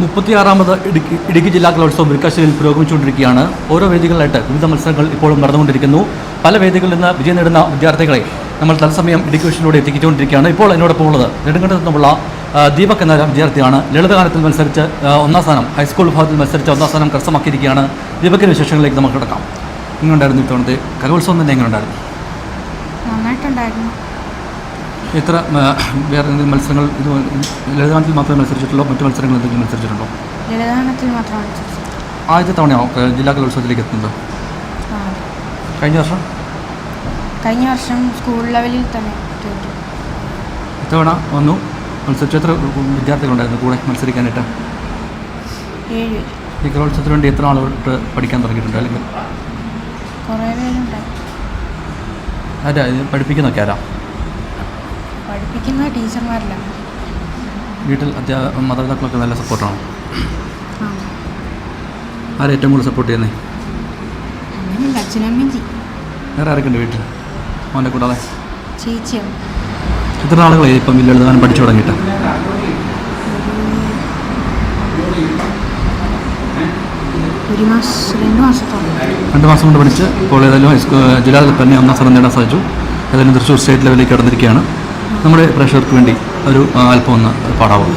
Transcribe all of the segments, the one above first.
മുപ്പത്തിയാറാമത് ഇടുക്കി ഇടുക്കി ജില്ലാ കലോത്സവം മുരിക്കാശ്ശേരിയിൽ പുരോഗമിച്ചുകൊണ്ടിരിക്കുകയാണ്. ഓരോ വേദികളിലായിട്ട് വിവിധ മത്സരങ്ങൾ ഇപ്പോഴും നടന്നുകൊണ്ടിരിക്കുന്നു. പല വേദികളിൽ നിന്ന് വിജയം നേടുന്ന വിദ്യാർത്ഥികളെ നമ്മൾ തത്സമയം ഇടുക്കി വിഷനിലൂടെ ഇപ്പോൾ എന്നോടൊപ്പം ഉള്ളത് നെടുങ്കണ്ടത്ത് നിന്നുള്ള ദീപക് എന്ന വിദ്യാർത്ഥിയാണ്. ലളിതഗാനത്തിൽ മത്സരിച്ച് ഒന്നാം സ്ഥാനം ഹൈസ്കൂൾ വിഭാഗത്തിൽ മത്സരിച്ച് ഒന്നാം സ്ഥാനം കരസ്ഥമാക്കിയിരിക്കുകയാണ്. ദീപകിന്റെ വിശേഷങ്ങളിലേക്ക് നമുക്ക് കിടക്കാം. എങ്ങനെയുണ്ടായിരുന്നു ഇത്തവണത്തെ കലോത്സവം തന്നെ എങ്ങനെയുണ്ടായിരുന്നു? നന്നായിട്ടുണ്ടായിരുന്നു. എത്ര വേറെ എന്തെങ്കിലും മത്സരങ്ങൾ ഇത് ലളിതാനത്തിൽ മാത്രമേ മത്സരിച്ചിട്ടുള്ളൂ? മറ്റു മത്സരങ്ങൾ എന്തെങ്കിലും മത്സരിച്ചിട്ടുണ്ടോ? മാത്രമാണ്. ആദ്യത്തെ തവണയാണോ ജില്ലാ കലോത്സവത്തിലേക്ക് എത്തുന്നത്? കഴിഞ്ഞ വർഷം? കഴിഞ്ഞ വർഷം സ്കൂൾ ലെവലിൽ തന്നെ ഇത്തവണ വന്നു. മത്സരിച്ചു എത്ര വിദ്യാർത്ഥികളുണ്ടായിരുന്നു കൂടെ മത്സരിക്കാനായിട്ട്? ഈ കലോത്സവത്തിന് വേണ്ടി എത്ര ആളുകൾ പഠിക്കാൻ തുടങ്ങിയിട്ടുണ്ട്? അല്ലെങ്കിൽ ആരാ? ഇത് പഠിപ്പിക്കുന്നൊക്കെ ആരാ? പഠിപ്പിക്കുന്ന ടീച്ചർമാരിലാണ് വീട്ടിൽ മാതാപിതാക്കളൊക്കെ നല്ല സപ്പോർട്ടാണ്? ആരാ ഏറ്റവും കൂടുതൽ സപ്പോർട്ട് ചെയ്യുന്നത് അങ്ങനെയല്ല അച്ഛനമ്മയും വേറെ ആരൊക്കെയുണ്ട് വീട്ടിൽ? മോന്റെ കൂടാതെ? ചേച്ചിയും? എത്ര ആളുകളായി ഇപ്പം ലളിതഗാനം പഠിച്ചു തുടങ്ങിയിട്ട്? ഒരു മാസം രണ്ട് മാസത്തോളം. രണ്ട് മാസം കൊണ്ട് പഠിച്ച് ഇപ്പോൾ ഏതായാലും ഹൈസ്കൂൾ ജില്ലാതലത്തിൽ തന്നെ ഒന്നാം സ്ഥലം നേടാൻ സാധിച്ചു. ഏതായാലും തൃശ്ശൂർ സ്റ്റേറ്റ് ലെവലിലേക്ക് കടന്നിരിക്കുകയാണ്. നമ്മുടെ പ്രേക്ഷകർക്ക് വേണ്ടി ഒരു അല്പം ഒന്ന് പാടാവും?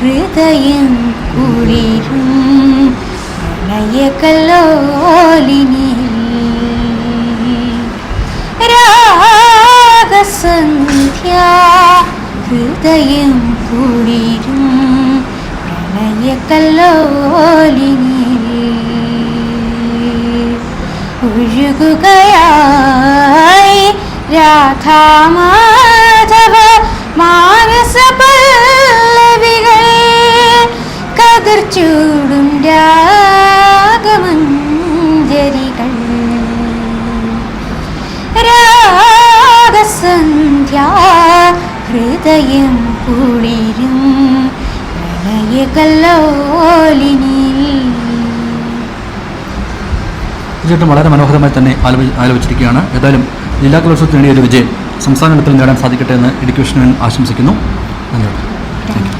ഹൃദയം കുളിരും. പ്രണയകലോലിനി രാഗസന്ധ്യ ഹൃദയം കുളിരും. പ്രണയകലോലിനി ഒഴുകുകയായി രാധാമാധവ കതിർച്ചൂടും രാഗമഞ്ജരികൾ. രാഗസന്ധ്യ ഹൃദയം കുളിരും തീർച്ചയായിട്ടും വളരെ മനോഹരമായി തന്നെ ആലോചിച്ചിരിക്കുകയാണ്. ഏതായാലും ജില്ലാ കലോത്സവത്തിന് നേടിയ ഒരു വിജയം സംസ്ഥാന തലത്തിൽ നേടാൻ സാധിക്കട്ടെ എന്ന് ഇടുക്കി വിഷ്ണുവിൻ ആശംസിക്കുന്നു. നന്ദി. Thank you.